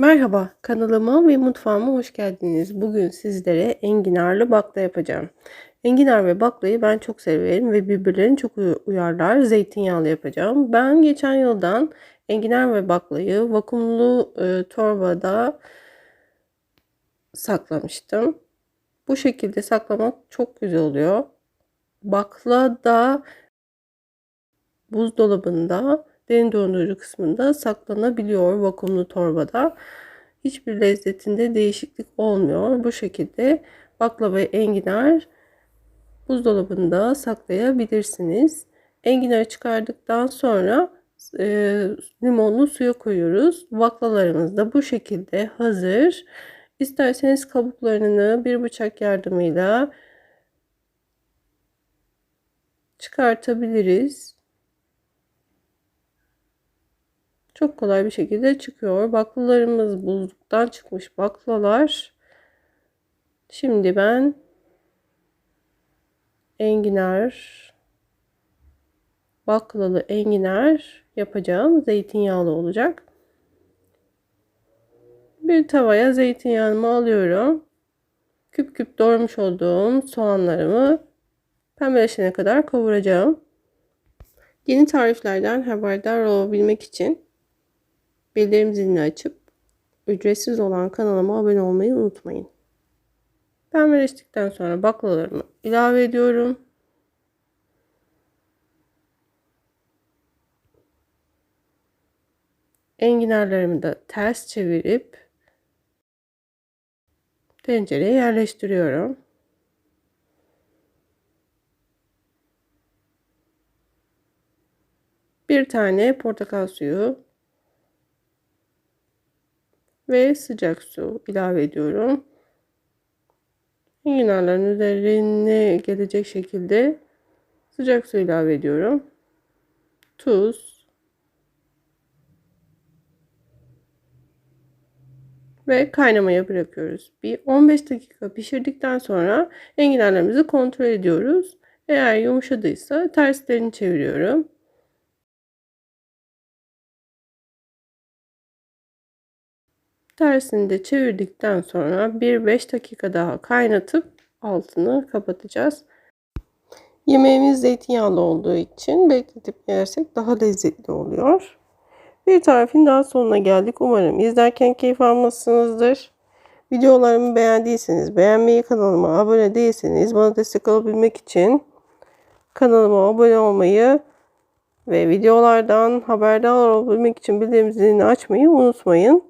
Merhaba, kanalıma ve mutfağıma hoş geldiniz. Bugün sizlere enginarlı bakla yapacağım. Enginar ve baklayı ben çok severim ve birbirlerine çok uyarlar. Zeytinyağlı yapacağım. Ben geçen yıldan enginar ve baklayı vakumlu e, torbada saklamıştım. Bu şekilde saklamak çok güzel oluyor. Bakla da buzdolabında derin dondurucu kısmında saklanabiliyor vakumlu torbada. Hiçbir lezzetinde değişiklik olmuyor. Bu şekilde baklava ve enginar buzdolabında saklayabilirsiniz. Enginarı çıkardıktan sonra e, limonlu suya koyuyoruz. Baklalarımız da bu şekilde hazır. İsterseniz kabuklarını bir bıçak yardımıyla çıkartabiliriz. Çok kolay bir şekilde çıkıyor. Baklalarımız buzluktan çıkmış baklalar. Şimdi ben enginar baklalı enginar yapacağım. Zeytinyağlı olacak. Bir tavaya zeytinyağımı alıyorum. Küp küp doğramış olduğum soğanlarımı pembeleşene kadar kavuracağım. Yeni tariflerden haberdar olabilmek için bildirim zilini açıp ücretsiz olan kanalıma abone olmayı unutmayın. Pembeleştikten sonra baklalarımı ilave ediyorum. Enginarlarımı da ters çevirip tencereye yerleştiriyorum. Bir tane portakal suyu ve sıcak su ilave ediyorum. Enginarların üzerine gelecek şekilde sıcak su ilave ediyorum. Tuz ve kaynamaya bırakıyoruz. Bir 15 dakika pişirdikten sonra enginarlarımızı kontrol ediyoruz. Eğer yumuşadıysa terslerini çeviriyorum. Tersini de çevirdikten sonra bir 5 dakika daha kaynatıp altını kapatacağız. Yemeğimiz zeytinyağlı olduğu için bekletip yersek daha lezzetli oluyor. Bir tarifin daha sonuna geldik. Umarım izlerken keyif almışsınızdır. Videolarımı beğendiyseniz beğenmeyi, kanalıma abone değilseniz bana destek olabilmek için kanalıma abone olmayı ve videolardan haberdar olabilmek için bildirim zilini açmayı unutmayın.